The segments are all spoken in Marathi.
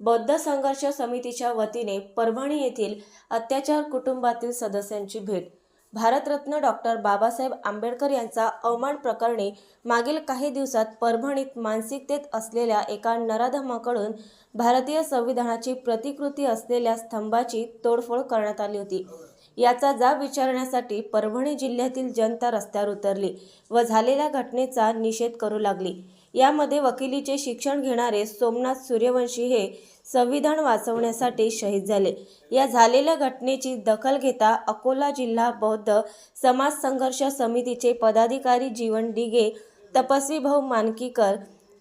बौद्ध संघर्ष समितीच्या वतीने परभणी येथील अत्याचार कुटुंबातील सदस्यांची भेट. भारतरत्न डॉक्टर बाबासाहेब आंबेडकर यांचा अवमान प्रकरणी मागील काही दिवसात परभणीत मानसिकतेत असलेल्या एका नराधमाकडून भारतीय संविधानाची प्रतिकृती असलेल्या स्तंभाची तोडफोड करण्यात आली होती. याचा जाब विचारण्यासाठी परभणी जिल्ह्यातील जनता रस्त्यावर उतरली व झालेल्या घटनेचा निषेध करू लागली. यामध्ये वकिलीचे शिक्षण घेणारे सोमनाथ सूर्यवंशी हे संविधान वाचवण्यासाठी शहीद झाले. या झालेल्या घटनेची दखल घेता अकोला जिल्हा बौद्ध समाज संघर्ष समितीचे पदाधिकारी जीवन डिगे तपस्वी भाऊ मानकीकर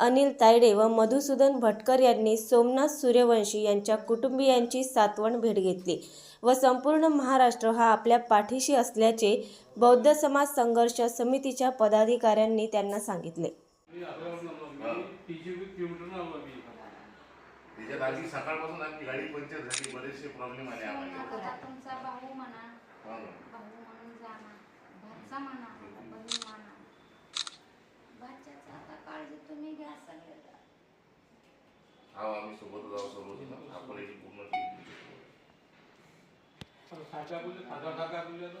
अनिल तायडे व मधुसूदन भटकर यांनी सोमनाथ सूर्यवंशी यांच्या कुटुंबियांची सातवण भेट घेतली व संपूर्ण महाराष्ट्र हा आपल्या पाठीशी असल्याचे बौद्ध समाज संघर्ष समितीच्या पदाधिकाऱ्यांनी त्यांना सांगितले. त्याच्यात आधी सकाळपासून आमची गाडी पंक्चर झाली. बरेचसे प्रॉब्लेम आले आम्हाला. करा तुमचा भाऊ म्हणा. हो. ना. भाऊ म्हणून जाणा भाचा म्हणा बहीण म्हणा. भाच्याचा आता काळजी तुम्ही घ्या सगळे हो आम्ही सोबतच जाऊ सर्वजण आपण एक पूर्ण टीम खाका बोलले खाका बोलले ना.